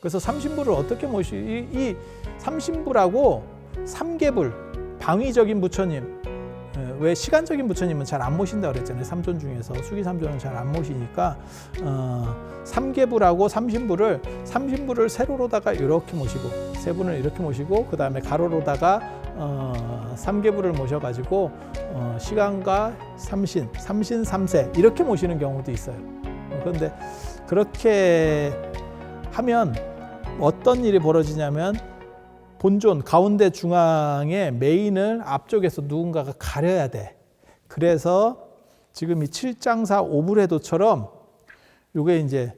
그래서 삼신부를 어떻게 모시 이, 이 삼신부라고 삼계불 방위적인 부처님 예, 왜 시간적인 부처님은 잘 안 모신다 그랬잖아요. 삼존 중에서 수기 삼존은 잘 안 모시니까 어, 삼계부라고 삼신부를 삼신부를 세로로다가 이렇게 모시고 세 분을 이렇게 모시고 그 다음에 가로로다가 어, 삼계부를 모셔가지고 어, 시간과 삼신, 삼신 삼세 이렇게 모시는 경우도 있어요. 그런데 그렇게 하면 어떤 일이 벌어지냐면 본존 가운데 중앙에 메인을 앞쪽에서 누군가가 가려야 돼. 그래서 지금 이 칠장사 오불해도처럼 요게 이제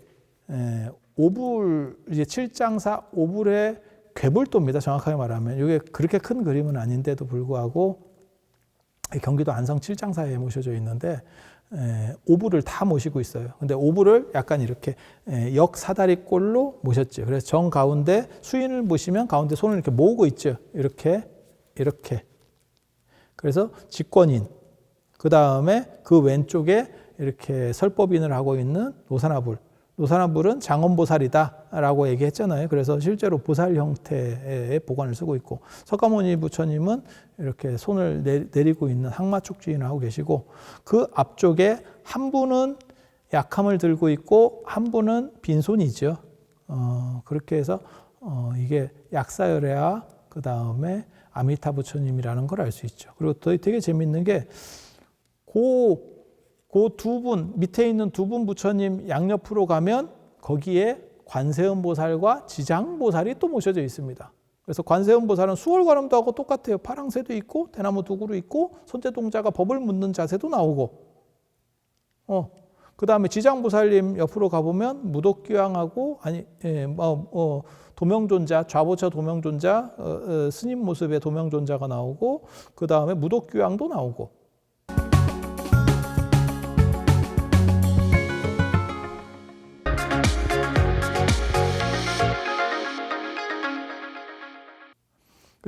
에, 오불 이제 칠장사 오불의 괴불도입니다. 정확하게 말하면 이게 그렇게 큰 그림은 아닌데도 불구하고 경기도 안성 칠장사에 모셔져 있는데 에, 오불을 다 모시고 있어요. 근데 오불을 약간 이렇게 에, 역 사다리 꼴로 모셨죠. 그래서 정 가운데 수인을 모시면 가운데 손을 이렇게 모으고 있죠. 이렇게 이렇게. 그래서 직권인. 그 다음에 그 왼쪽에 이렇게 설법인을 하고 있는 노사나불. 노사나불은 장원보살이다라고 얘기했잖아요. 그래서 실제로 보살 형태의 보관을 쓰고 있고 석가모니 부처님은 이렇게 손을 내, 내리고 있는 항마축주인을 하고 계시고 그 앞쪽에 한 분은 약함을 들고 있고 한 분은 빈손이죠. 어, 그렇게 해서 어, 이게 약사열애와 그 다음에 아미타 부처님이라는 걸 알 수 있죠. 그리고 또 되게 재밌는 게고 그 두 분 밑에 있는 두 분 부처님 양옆으로 가면 거기에 관세음 보살과 지장 보살이 또 모셔져 있습니다. 그래서 관세음 보살은 수월관음도 하고 똑같아요. 파랑새도 있고 대나무 두구로 있고 손재동자가 법을 묻는 자세도 나오고. 어. 그 다음에 지장 보살님 옆으로 가보면 무덕기왕하고 아니 예, 뭐, 어, 도명존자 좌보처 도명존자 어, 어, 스님 모습의 도명존자가 나오고 그 다음에 무덕기왕도 나오고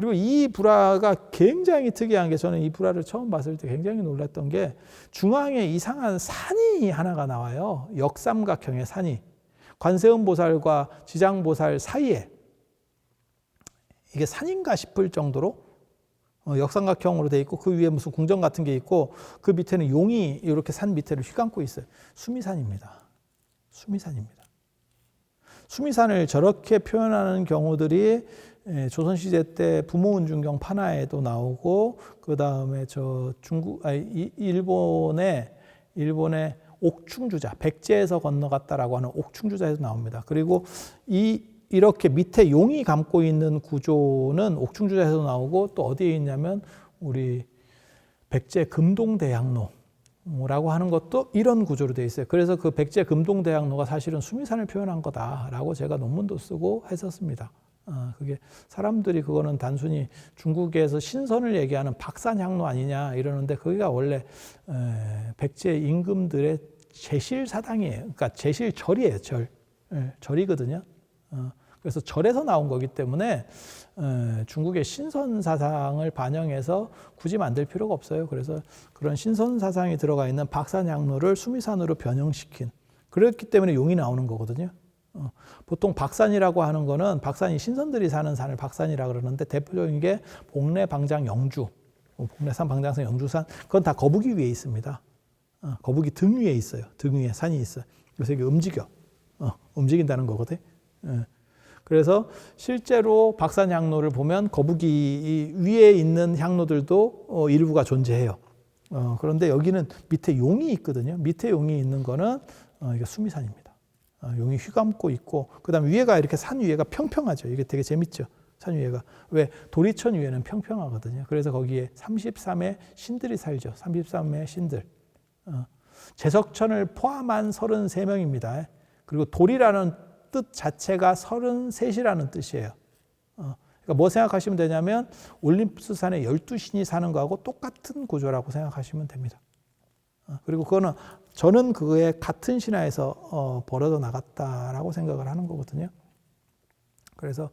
그리고 이 불화가 굉장히 특이한 게 저는 이 불화를 처음 봤을 때 굉장히 놀랐던 게 중앙에 이상한 산이 하나가 나와요. 역삼각형의 산이. 관세음 보살과 지장 보살 사이에 이게 산인가 싶을 정도로 어, 역삼각형으로 돼 있고 그 위에 무슨 궁전 같은 게 있고 그 밑에는 용이 이렇게 산 밑에를 휘감고 있어요. 수미산입니다. 수미산입니다. 수미산을 저렇게 표현하는 경우들이 예, 조선시대 때 부모운중경 판화에도 나오고 그 다음에 저 중국 아니 일본의 일본의 옥충주자 백제에서 건너갔다라고 하는 옥충주자에서 나옵니다. 그리고 이 이렇게 밑에 용이 감고 있는 구조는 옥충주자에서 나오고 또 어디에 있냐면 우리 백제 금동대양로라고 하는 것도 이런 구조로 되어 있어요. 그래서 그 백제 금동대양로가 사실은 수미산을 표현한 거다라고 제가 논문도 쓰고 했었습니다. 어, 그게 사람들이 그거는 단순히 중국에서 신선을 얘기하는 박산향로 아니냐 이러는데 거기가 원래 에, 백제 임금들의 제실 사당이에요. 그러니까 제실 절이에요. 절 에, 절이거든요. 어, 그래서 절에서 나온 거기 때문에 에, 중국의 신선 사상을 반영해서 굳이 만들 필요가 없어요. 그래서 그런 신선 사상이 들어가 있는 박산향로를 수미산으로 변형시킨 그렇기 때문에 용이 나오는 거거든요. 어, 보통 박산이라고 하는 거는 박산이 신선들이 사는 산을 박산이라 그러는데 대표적인 게 복례, 방장, 영주, 어, 복례산, 방장산, 영주산 그건 다 거북이 위에 있습니다. 어, 거북이 등 위에 있어요. 등 위에 산이 있어요. 그래서 이게 움직여, 어, 움직인다는 거거든. 예. 그래서 실제로 박산 향로를 보면 거북이 위에 있는 향로들도 어, 일부가 존재해요. 어, 그런데 여기는 밑에 용이 있거든요. 밑에 용이 있는 거는 어, 이게 수미산입니다. 어, 용이 휘감고 있고 그다음 위에가 이렇게 산 위에가 평평하죠. 이게 되게 재밌죠. 산 위에가 왜 도리천 위에는 평평하거든요. 그래서 거기에 33의 신들이 살죠. 33의 신들. 어, 제석천을 포함한 33명입니다. 그리고 돌이라는 뜻 자체가 33이라는 뜻이에요. 어, 그러니까 뭐 생각하시면 되냐면 올림푸스 산에 12신이 사는 거하고 똑같은 구조라고 생각하시면 됩니다. 어, 그리고 그거는 저는 그에 같은 신화에서 어, 벌어져 나갔다라고 생각을 하는 거거든요. 그래서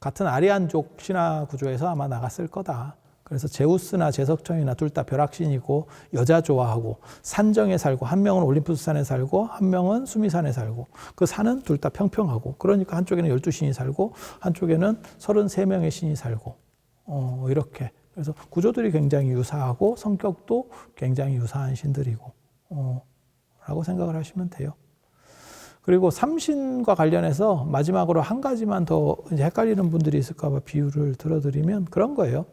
같은 아리안족 신화 구조에서 아마 나갔을 거다. 그래서 제우스나 제석청이나 둘 다 벼락신이고 여자 좋아하고 산정에 살고 한 명은 올림푸스 산에 살고 한 명은 수미산에 살고 그 산은 둘 다 평평하고 그러니까 한쪽에는 12신이 살고 한쪽에는 33명의 신이 살고 어 이렇게 그래서 구조들이 굉장히 유사하고 성격도 굉장히 유사한 신들이고 어 라고 생각을 하시면 돼요. 그리고 삼신과 관련해서 마지막으로 한 가지만 더 헷갈리는 분들이 있을까봐 비유를 들어드리면 그런 거예요.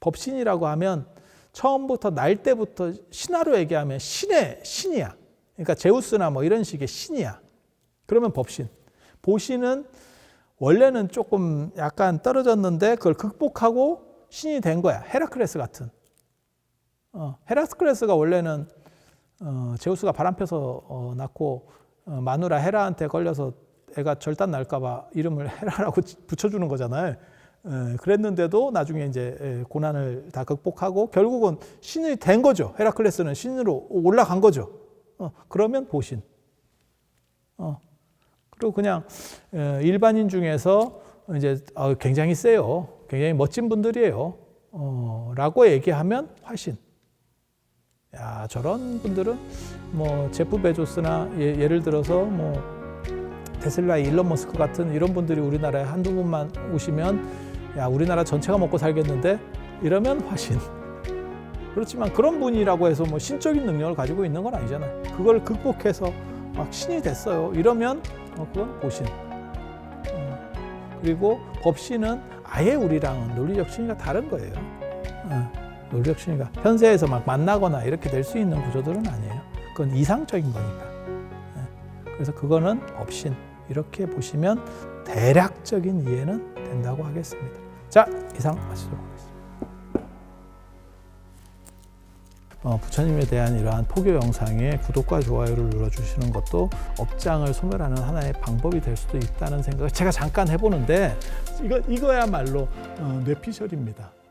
법신이라고 하면 처음부터 날 때부터 신화로 얘기하면 신의 신이야. 그러니까 제우스나 뭐 이런 식의 신이야. 그러면 법신. 보신은 원래는 조금 약간 떨어졌는데 그걸 극복하고 신이 된 거야. 헤라클레스 같은. 어, 헤라클레스가 원래는 어, 제우스가 바람 펴서 어, 낳고 어, 마누라 헤라한테 걸려서 애가 절단 날까봐 이름을 헤라라고 붙여주는 거잖아요. 에, 그랬는데도 나중에 이제 에, 고난을 다 극복하고 결국은 신이 된 거죠. 헤라클레스는 신으로 올라간 거죠. 어, 그러면 보신. 어, 그리고 그냥 에, 일반인 중에서 이제 어, 굉장히 세요. 굉장히 멋진 분들이에요. 어, 라고 얘기하면 화신. 야 저런 분들은 뭐 제프 베조스나 예, 예를 들어서 뭐 테슬라 일론 머스크 같은 이런 분들이 우리나라에 한두 분만 오시면 야 우리나라 전체가 먹고 살겠는데? 이러면 화신 그렇지만 그런 분이라고 해서 뭐 신적인 능력을 가지고 있는 건 아니잖아요. 그걸 극복해서 막 신이 됐어요. 이러면 어, 그건 보신. 어, 그리고 법신은 아예 우리랑은 논리적 신이가 다른 거예요 어. 논리적 신이가 현세에서 막 만나거나 이렇게 될 수 있는 구조들은 아니에요. 그건 이상적인 거니까. 예. 그래서 그거는 법신 이렇게 보시면 대략적인 이해는 된다고 하겠습니다. 자 이상 마치도록 하겠습니다. 어, 부처님에 대한 이러한 포교 영상에 구독과 좋아요를 눌러주시는 것도 업장을 소멸하는 하나의 방법이 될 수도 있다는 생각을 제가 잠깐 해보는데 이거 이거야말로 어, 뇌피셜입니다.